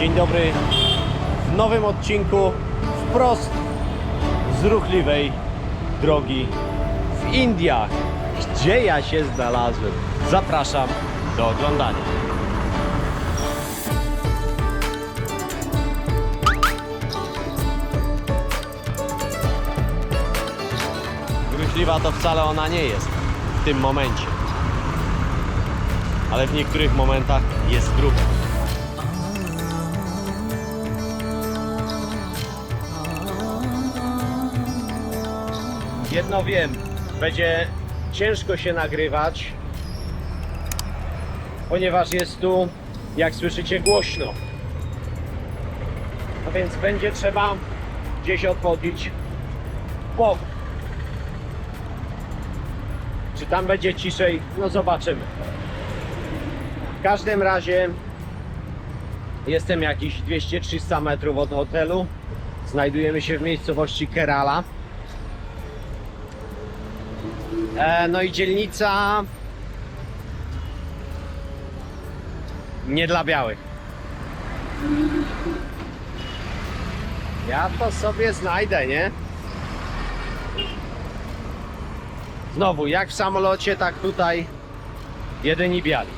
Dzień dobry w nowym odcinku wprost z ruchliwej drogi w Indiach, gdzie ja się znalazłem. Zapraszam do oglądania. Gruźliwa to wcale ona nie jest w tym momencie. Ale w niektórych momentach jest gruba. Jedno wiem, będzie ciężko się nagrywać, ponieważ jest tu, jak słyszycie, głośno. A więc będzie trzeba gdzieś odchodzić w bok. Czy tam będzie ciszej? No zobaczymy. W każdym razie jestem jakieś 200-300 metrów od hotelu. Znajdujemy się w miejscowości Kerala. E, no i dzielnica nie dla białych. Ja to sobie znajdę, nie? Znowu, jak w samolocie, tak tutaj jedyni biali.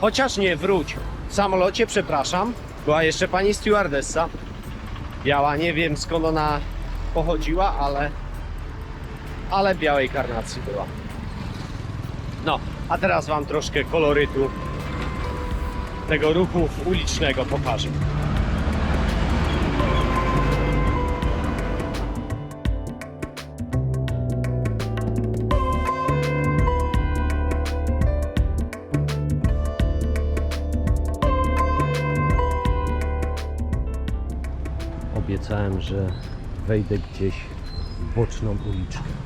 Chociaż nie, wróć. W samolocie, przepraszam, była jeszcze pani stewardessa. Biała, nie wiem skąd ona pochodziła, ale ale białej karnacji była. No, a teraz Wam troszkę kolorytu tego ruchu ulicznego pokażę. Obiecałem, że wejdę gdzieś w boczną uliczkę.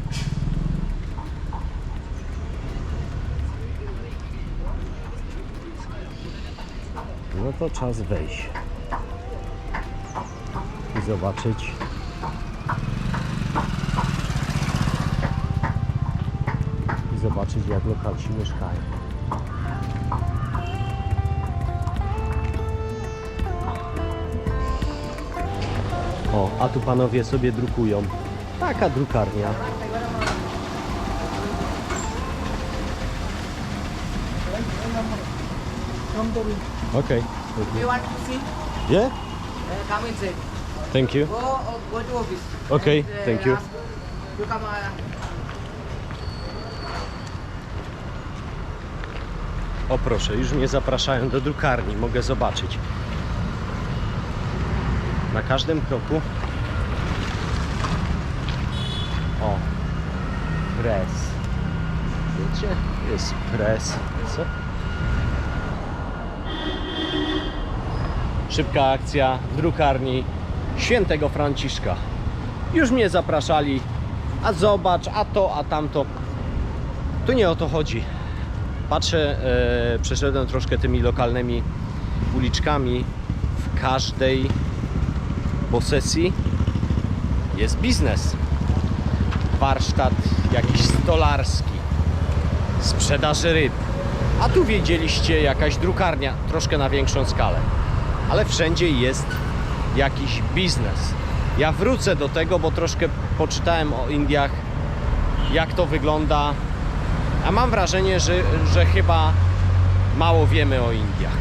No to czas wejść i zobaczyć. I zobaczyć jak lokalsi mieszkają. O, a tu panowie sobie drukują. Taka drukarnia. Come to Okej. You want to see? Yeah? Uh, come inside. Thank you. Go, uh, go to office. Okay, And, uh, thank you. You come. Uh, O proszę, już mnie zapraszają do drukarni, mogę zobaczyć. Na każdym kroku. O, pres. Wiecie, jest pres. Co? Szybka akcja w drukarni Świętego Franciszka. Już mnie zapraszali, a zobacz, a to, a tamto. Tu nie o to chodzi. Patrzę, e, przeszedłem troszkę tymi lokalnymi uliczkami. W każdej posesji jest biznes. Warsztat jakiś stolarski, sprzedaży ryb. A tu wiedzieliście jakaś drukarnia, troszkę na większą skalę. Ale wszędzie jest jakiś biznes. Ja wrócę do tego, bo troszkę poczytałem o Indiach, jak to wygląda a mam wrażenie, że, że chyba mało wiemy o Indiach.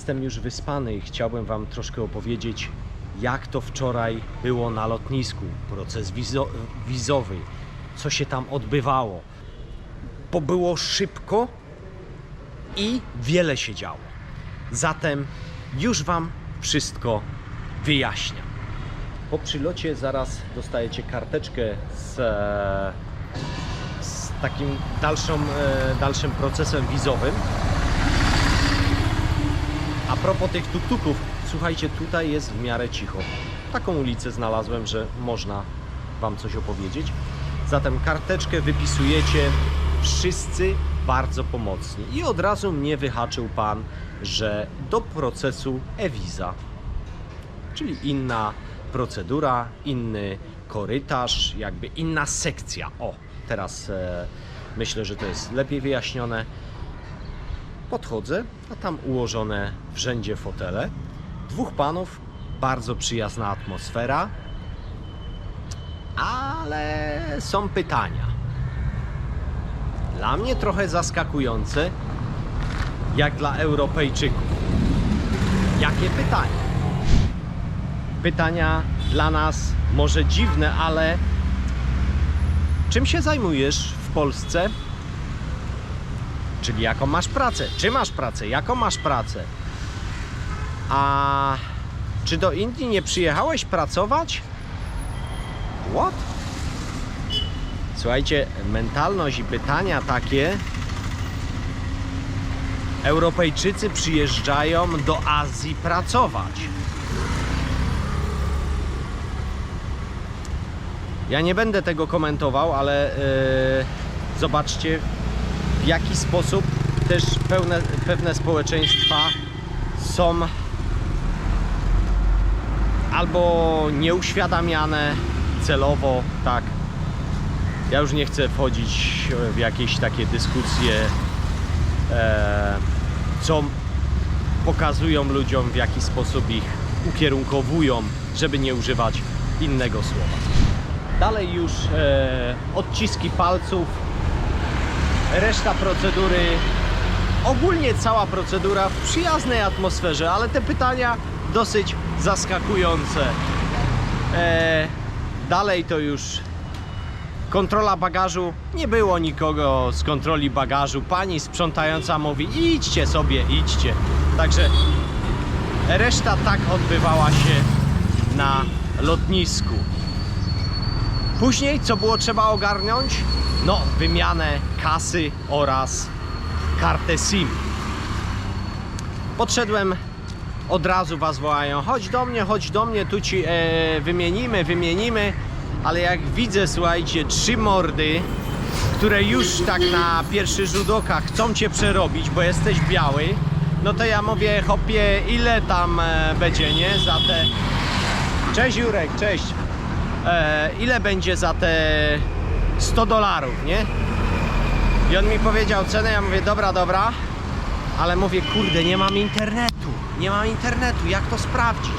Jestem już wyspany i chciałbym Wam troszkę opowiedzieć, jak to wczoraj było na lotnisku, proces wizo- wizowy, co się tam odbywało bo było szybko i wiele się działo. Zatem już Wam wszystko wyjaśniam. Po przylocie zaraz dostajecie karteczkę z, z takim dalszą, e, dalszym procesem wizowym. Propos tych tuktuków, słuchajcie, tutaj jest w miarę cicho. Taką ulicę znalazłem, że można Wam coś opowiedzieć. Zatem karteczkę wypisujecie wszyscy bardzo pomocni. I od razu mnie wyhaczył pan że do procesu e-visa, czyli inna procedura, inny korytarz, jakby inna sekcja. O, teraz e, myślę, że to jest lepiej wyjaśnione. Podchodzę, a tam ułożone w rzędzie fotele. Dwóch panów, bardzo przyjazna atmosfera, ale są pytania. Dla mnie trochę zaskakujące, jak dla Europejczyków. Jakie pytania? Pytania dla nas może dziwne, ale czym się zajmujesz w Polsce? Czyli jaką masz pracę? Czy masz pracę? Jaką masz pracę? A czy do Indii nie przyjechałeś pracować? What? Słuchajcie, mentalność i pytania takie. Europejczycy przyjeżdżają do Azji pracować. Ja nie będę tego komentował, ale yy, zobaczcie w jaki sposób też pełne, pewne społeczeństwa są albo nieuświadamiane celowo, tak. Ja już nie chcę wchodzić w jakieś takie dyskusje, e, co pokazują ludziom, w jaki sposób ich ukierunkowują, żeby nie używać innego słowa. Dalej już e, odciski palców, reszta procedury, ogólnie cała procedura w przyjaznej atmosferze, ale te pytania dosyć zaskakujące. E, dalej to już kontrola bagażu. Nie było nikogo z kontroli bagażu. Pani sprzątająca mówi: idźcie sobie, idźcie. Także reszta tak odbywała się na lotnisku. Później co było trzeba ogarnąć? No, wymianę kasy oraz kartę SIM. Podszedłem, od razu was wołają, chodź do mnie, chodź do mnie, tu ci e, wymienimy, wymienimy. Ale jak widzę, słuchajcie, trzy mordy, które już tak na pierwszy rzut oka chcą cię przerobić, bo jesteś biały, no to ja mówię, hopie, ile tam e, będzie, nie? Za te... Cześć Jurek, cześć. E, ile będzie za te 100 dolarów, nie? I on mi powiedział cenę, ja mówię, dobra, dobra, ale mówię, kurde, nie mam internetu, nie mam internetu, jak to sprawdzić?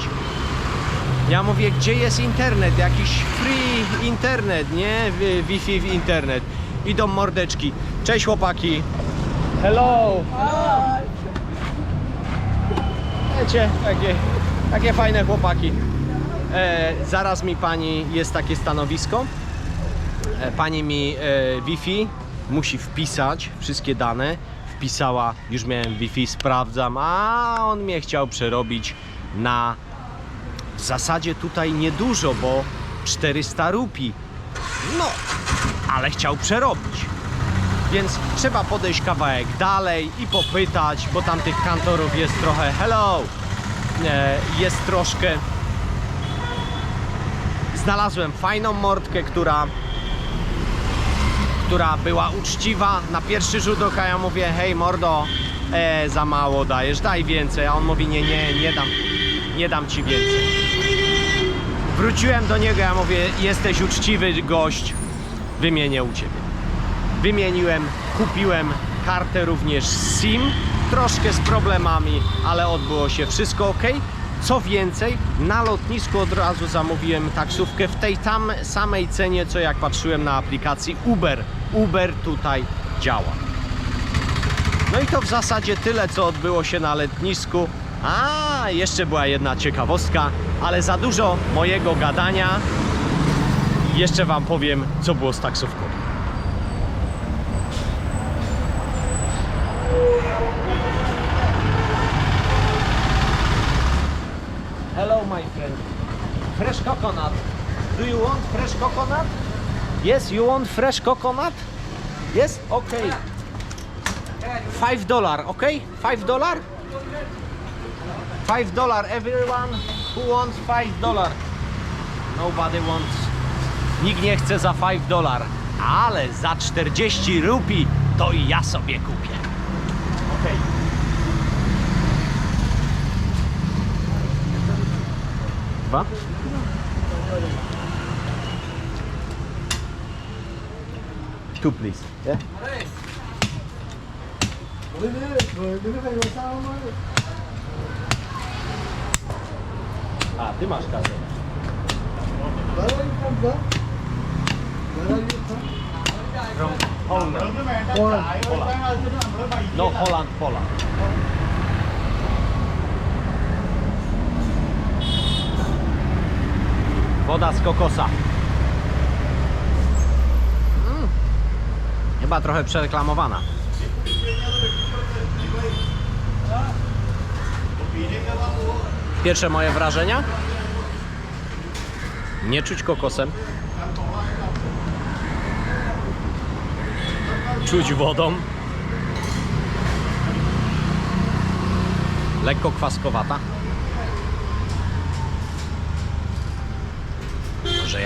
Ja mówię, gdzie jest internet, jakiś free internet, nie? Wi- Wi-Fi w internet. Idą mordeczki. Cześć chłopaki. Hello. Wiecie, takie, takie fajne chłopaki. E, zaraz mi pani, jest takie stanowisko. E, Pani mi e, Wi-Fi musi wpisać wszystkie dane. Wpisała, już miałem Wi-Fi, sprawdzam, a on mnie chciał przerobić na w zasadzie tutaj niedużo, bo 400 rupi. No, ale chciał przerobić. Więc trzeba podejść kawałek dalej i popytać, bo tam tych kantorów jest trochę hello. E, jest troszkę. Znalazłem fajną mordkę, która która była uczciwa. Na pierwszy rzut oka ja mówię, hej mordo, e, za mało dajesz, daj więcej. A on mówi, nie, nie, nie dam, nie dam ci więcej. Wróciłem do niego, ja mówię, jesteś uczciwy gość, wymienię u ciebie. Wymieniłem, kupiłem kartę również SIM, troszkę z problemami, ale odbyło się wszystko ok. Co więcej, na lotnisku od razu zamówiłem taksówkę w tej tam samej cenie, co jak patrzyłem na aplikacji Uber. Uber tutaj działa. No i to w zasadzie tyle, co odbyło się na lotnisku. A, jeszcze była jedna ciekawostka, ale za dużo mojego gadania. Jeszcze Wam powiem, co było z taksówką. My friend. Fresh coconut. Do you want fresh coconut? Yes, you want fresh coconut? Yes? Okay. Five dollar, okay? Five dollar? Five dollar. Everyone who wants five dollar. Nobody wants. Nikt nie chce za five dollar. Ale za 40 rupi to i ja sobie kupię. Dwa. Two please. Yeah? A, ty masz kasę. From Holland. No, Holland, Poland. Woda z kokosa. Mm. Chyba trochę przereklamowana. Pierwsze moje wrażenia? Nie czuć kokosem. Czuć wodą. Lekko kwaskowata.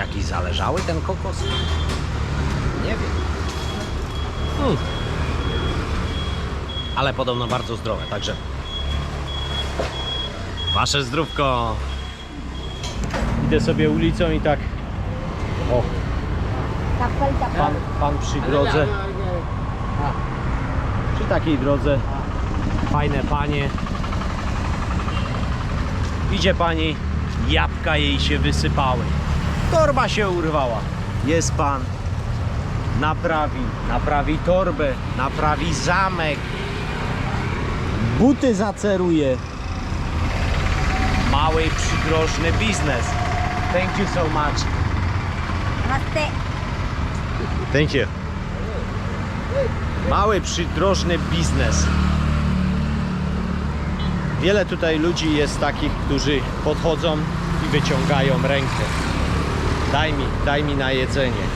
Jakiś zależały ten kokos? Nie wiem. Mm. Ale podobno bardzo zdrowe, także Wasze zdrówko. Idę sobie ulicą i tak. O, Kapel, kapel. pan, pan przy drodze. Przy takiej drodze. Fajne panie. Idzie pani, jabłka jej się wysypały. Torba się urwała. Jest pan. Naprawi, naprawi torbę, naprawi zamek. Buty zaceruje. Mały, przydrożny biznes. Thank you so much. Namaste. Thank you. Mały, przydrożny biznes. Wiele tutaj ludzi jest takich, którzy podchodzą i wyciągają rękę. Daj mi, daj mi na jedzenie.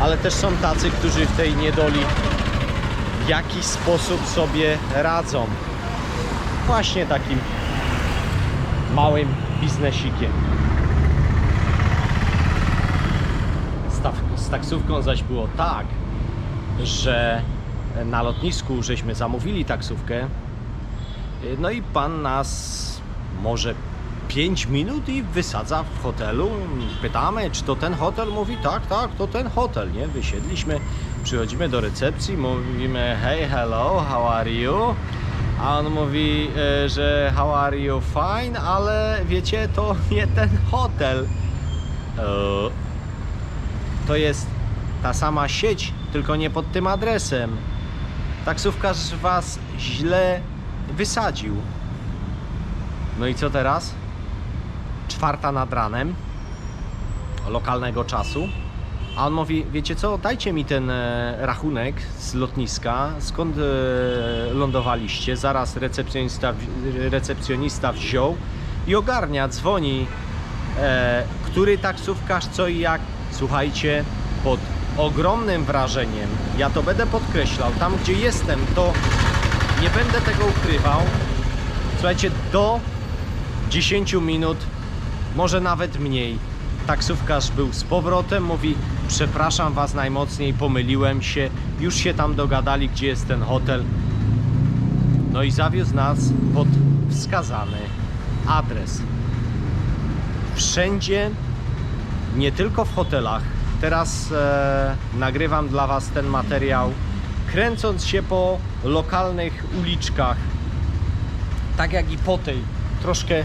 Ale też są tacy, którzy w tej niedoli w jakiś sposób sobie radzą. Właśnie takim małym biznesikiem. Z, ta, z taksówką zaś było tak, że na lotnisku żeśmy zamówili taksówkę. No i pan nas może 5 minut i wysadza w hotelu. Pytamy, czy to ten hotel? Mówi, tak, tak, to ten hotel, nie? Wysiedliśmy, przychodzimy do recepcji, mówimy, hey, hello, how are you? A on mówi, e, że how are you, fine, ale wiecie, to nie ten hotel. E, to jest ta sama sieć, tylko nie pod tym adresem. Taksówkarz was źle wysadził. No i co teraz? Czwarta nad ranem lokalnego czasu. A on mówi, wiecie co, dajcie mi ten e, rachunek z lotniska, skąd e, lądowaliście. Zaraz recepcjonista, recepcjonista wziął i ogarnia, dzwoni, e, który taksówkarz, co i jak. Słuchajcie, pod ogromnym wrażeniem, ja to będę podkreślał, tam gdzie jestem, to nie będę tego ukrywał. Słuchajcie, do 10 minut, może nawet mniej. Taksówkarz był z powrotem, mówi: Przepraszam Was najmocniej, pomyliłem się. Już się tam dogadali, gdzie jest ten hotel. No i zawiózł nas pod wskazany adres. Wszędzie, nie tylko w hotelach. Teraz e, nagrywam dla Was ten materiał, kręcąc się po lokalnych uliczkach tak jak i po tej, troszkę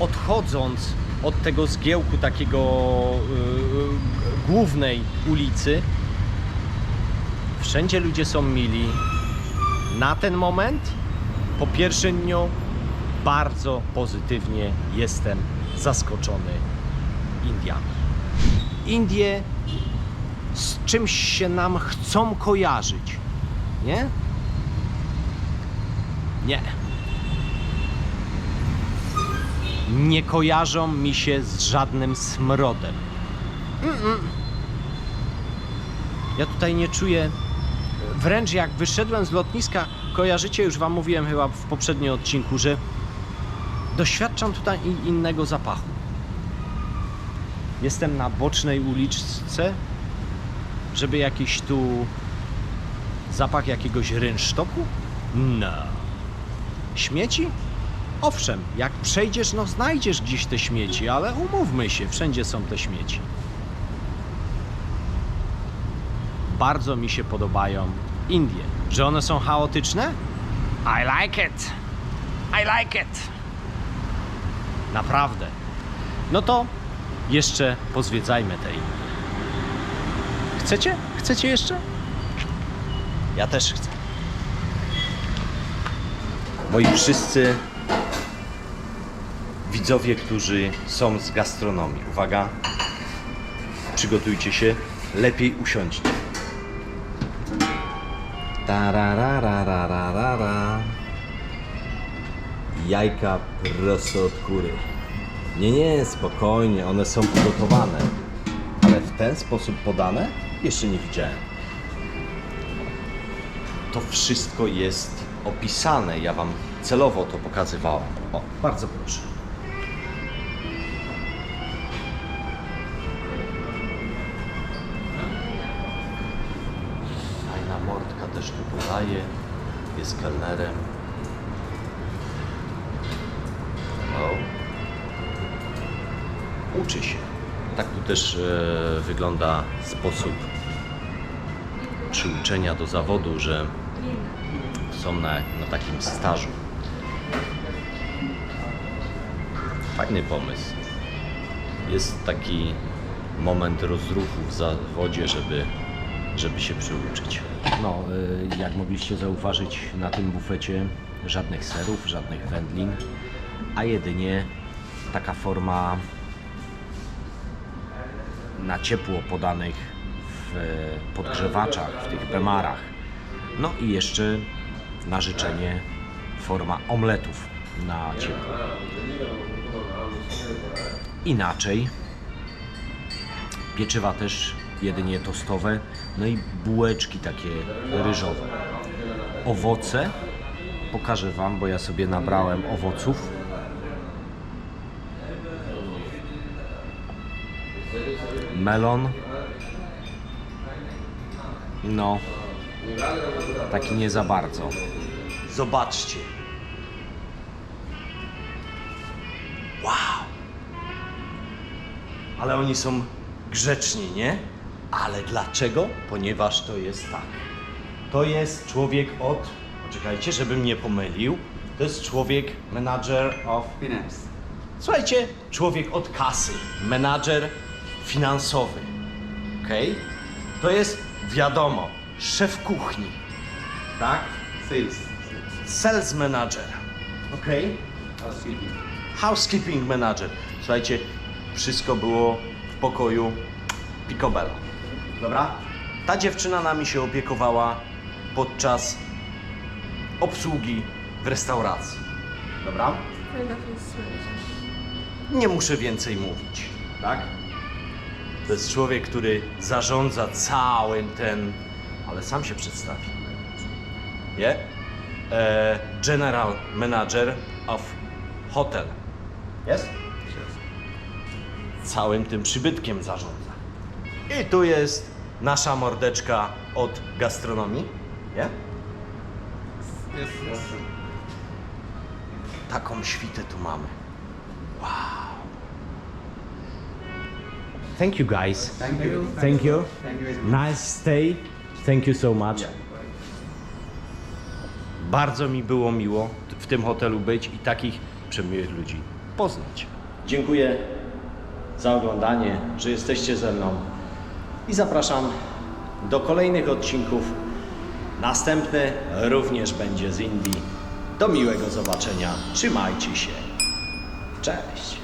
odchodząc od tego zgiełku takiego yy, głównej ulicy, wszędzie ludzie są mili. Na ten moment, po pierwszym dniu, bardzo pozytywnie jestem zaskoczony Indiami. Indie z czymś się nam chcą kojarzyć, nie? Nie nie kojarzą mi się z żadnym smrodem. Mm-mm. Ja tutaj nie czuję. Wręcz jak wyszedłem z lotniska, kojarzycie, już Wam mówiłem chyba w poprzednim odcinku, że doświadczam tutaj innego zapachu. Jestem na bocznej uliczce, żeby jakiś tu zapach jakiegoś rynsztoku? No. Śmieci? Owszem, jak przejdziesz, no znajdziesz gdzieś te śmieci, ale umówmy się, wszędzie są te śmieci. Bardzo mi się podobają Indie. Że one są chaotyczne? I like it. I like it. Naprawdę. No to jeszcze pozwiedzajmy te Indie. Chcecie? Chcecie jeszcze? Ja też chcę. Moi wszyscy widzowie, którzy są z gastronomii. Uwaga, przygotujcie się, lepiej usiądźcie. Tarararararara. Jajka prosto od kury. Nie, nie, spokojnie, one są ugotowane. Ale w ten sposób podane jeszcze nie widziałem. To wszystko jest opisane. Ja Wam celowo to pokazywałem. O, bardzo proszę. Wygląda sposób przyuczenia do zawodu, że są na, na takim stażu. Fajny pomysł. Jest taki moment rozruchu w zawodzie, żeby, żeby się przyuczyć. No, y, jak mogliście zauważyć, na tym bufecie żadnych serów, żadnych wędlin, a jedynie taka forma na ciepło podanych w podgrzewaczach, w tych bemarach. No i jeszcze na życzenie forma omletów na ciepło. Inaczej pieczywa też jedynie tostowe, no i bułeczki takie ryżowe. Owoce pokażę Wam, bo ja sobie nabrałem owoców. Melon. No, taki nie za bardzo. Zobaczcie. Wow. Ale oni są grzeczni, nie? Ale dlaczego? Ponieważ to jest tak. To jest człowiek od. Poczekajcie, żebym nie pomylił. To jest człowiek manager of Finance. Słuchajcie, człowiek od kasy, menadżer finansowy. Ok? To jest, wiadomo, szef kuchni. Tak? Sales. Sales manager. Ok? Housekeeping. Housekeeping manager. Słuchajcie, wszystko było w pokoju picobello. Dobra? Ta dziewczyna nami się opiekowała podczas obsługi w restauracji. Dobra? Nie muszę więcej mówić, tak? To jest człowiek, który zarządza całym ten, ale sam się przedstawi. Nie? E, general Manager of Hotel. Jest? Całym tym przybytkiem zarządza. I tu jest nasza mordeczka od gastronomii. Nie? Taką świtę tu mamy. Wow. Thank you guys. Thank you. Thank you. Thank you. Nice stay. Thank you so much. Bardzo mi było miło w tym hotelu być i takich przemiłych ludzi poznać. Dziękuję za oglądanie, że jesteście ze mną i zapraszam do kolejnych odcinków. Następny również będzie z Indii. Do miłego zobaczenia. Trzymajcie się. Cześć.